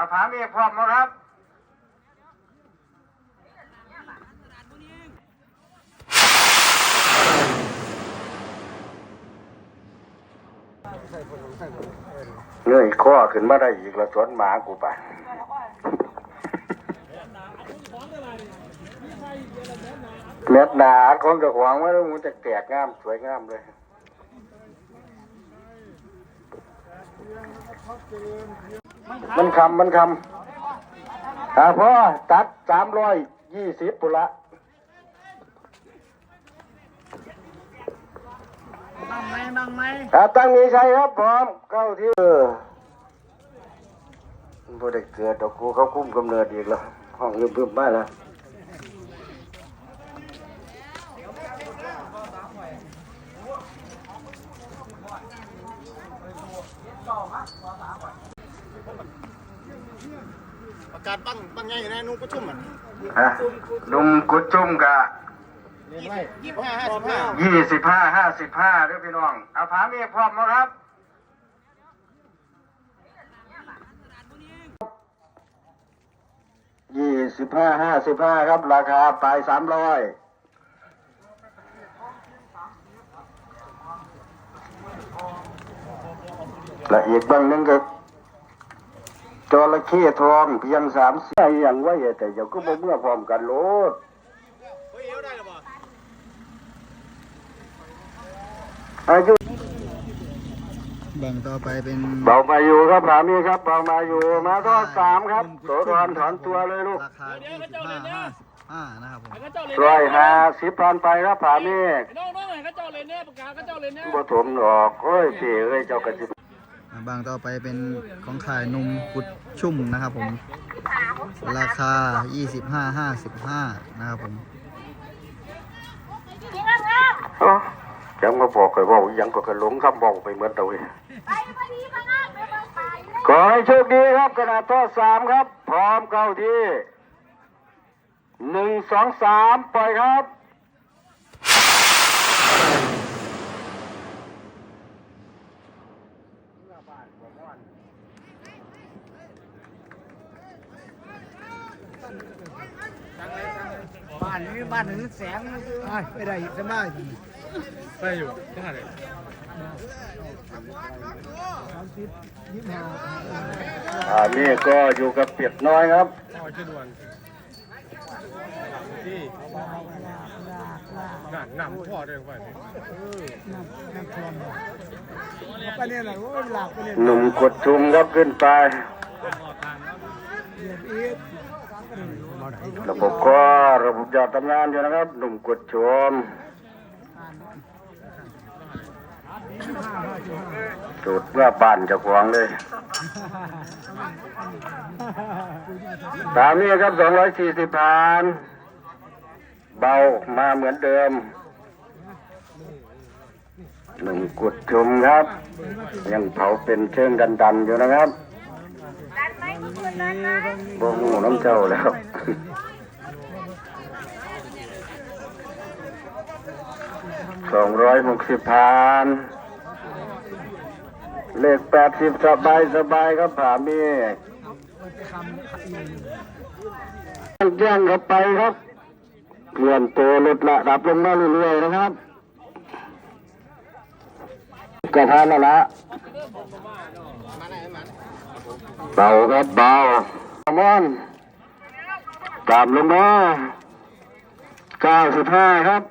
เอาผาเมียพร้อมไหมครับเงยข้อขึ้นมาได้อีกและสวนหมากูไปเม็ดหนาของเจ้าของว่ามันจะแตกงามสวยงามเลย มันคำมันคำอ่าพ่อตัดสามร้อยยี่สิบปุนละบังไหมบังไหมอ่าตั้งนี้ใช่ครับพร้อมเข้าที่เออบ่ได้เกิดดอกกูเขาคุ้มกำเนิดอีกแล้วห้องยืมๆมาแล้ว ประกาศบังบังไงอยู่ในนุ่งประชุมอะฮะลุมกุดจุ่มกะยี่สิบห้าห้าสิบห้ายี่สิบห้าห้าสิบห้าด้วยพี่น้องเอาผาเมียพร้อมมครับ ยี่สิบห้าห้าสิบห้าครับ ราคาปลายสามร้อยและอีกบางหนึงก็ จระเข้ทองเพียงสามสี่อย่างว่าแต่เดี๋ยวก็บ่เมื่อพร้อมกันโลดเฮ้ยเอวได้หรอบ่อายุแบ่งต่อไปเป็นเบามาอยู่ครับผามีครับเบามาอยู่มาทอดสามครับโสธรถอนตัวเลยลูกราคา25 55นะครับผมก็เจ้าเลยร้อยห้าสิบพันไปครับผามีน้องน้องไหนก็เจ้าเลยเนี่ยประกาศก็เจ้าเลยเนี่ยบ่ถมหรอกโอ้ยเสียเอ้ยเจ้ากระจิบอ่า บางต่อไปเป็นของขายนมกุดชุ่มนะครับผม ราคา 25 55 นะครับผมเอ้าจังมาบอกเคยบอกอีหยังก็กระหลงคำบอกไปเหมือนเตาเองขอให้โชคดีครับขนาดทอดสามครับ พร้อมเข้าที่หนึ่งสองสามปล่อยครับ บ้านนี้บ้านนี้แสงไม่ได้สบายได้อยู่เท่าไหร่อ่านี่ก็อยู่กับเปียดน้อยครับที่ หนักหนำพ่อเดินไปไปเนี่ยแหละโอ้ยหลับไปเนี่ยหนุ่มกดชุมครับขึ้นไประบบก็ระบบยอดทำงานอยู่นะครับ หนุ่มกดชมจุดเมื่อบ้านเจะขวางเลยตามนี้ครับสองร้อยสี่สิบผ่าน เบามาเหมือนเดิมหนุ่มกดชมครับ ยังเผาเป็นเชิงดันๆอยู่นะครับบ่หูน้ำเจ้าแล้วสองร้อยหกสิบพันเลขแปดสิบสบายสบายครับผาเมฆแย่งเข้าไปครับ เลื่อนตัวลดระดับลงมาเรื่อยๆนะครับกระทานละเบาครับเบามอนตามลงมาเก้าสุดท้าครับ